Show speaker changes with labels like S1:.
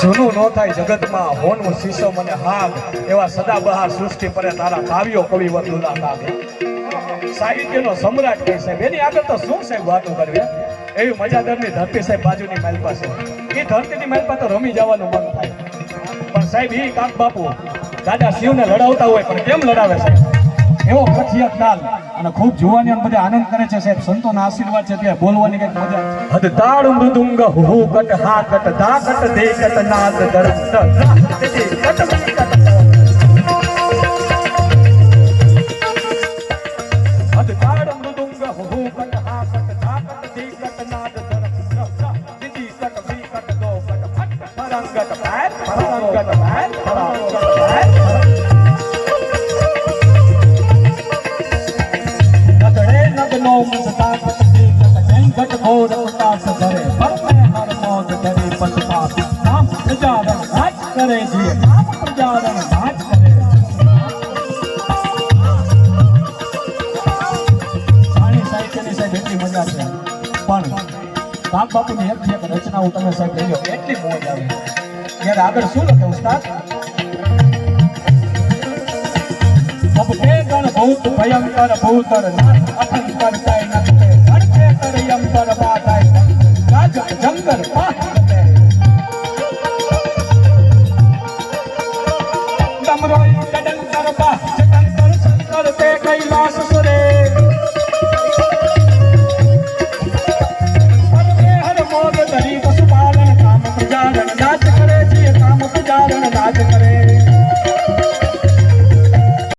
S1: જૂનું ન થાય જગતમાં, હોનું શીશો મને હાગ એવા સદાબહાર સૃષ્ટિ પરે તારા કાવ્યો, કવિ દુલા કાવ્ય. સાહિત્યનો સમ્રાટ કહે સાહેબ? એની આગળ તો શું સાહેબ વાતો કરવી? એવી મજાદરની ધરતી સાહેબ બાજુની મહેલ પાસે. એ ધરતીની મહેલ પાસે રમી જવાનું મન થાય. પણ સાહેબ એ કાક બાપુ, દાદા શિવને લડાવતા હોય પણ કેમ લડાવે સાહેબ? એવો પ્રખ્યાત કાલ અને ખૂબ જોવાની અને બધા આનંદ કરે છે સાહેબ. સંતોના આશીર્વાદ છે ત્યાં બોલવાની કંઈક મજા હદ ધર હદ તાળ મૃદુંગ હુ કટ હા કટ દા કટ દે કટ નાદ ધર દીદી કટ બી કટ દો કટ ફટ. ફરંગટ ફેર ફરંગટ ફેર ફરંગટ ફેર કરે છે. બાપુની એક એક રચનાઓ તમે સાહેબ કહ્યો એટલી આગળ શું લખે ઉસ્તાદ? અબ ન ડમરો ડડલ કરતા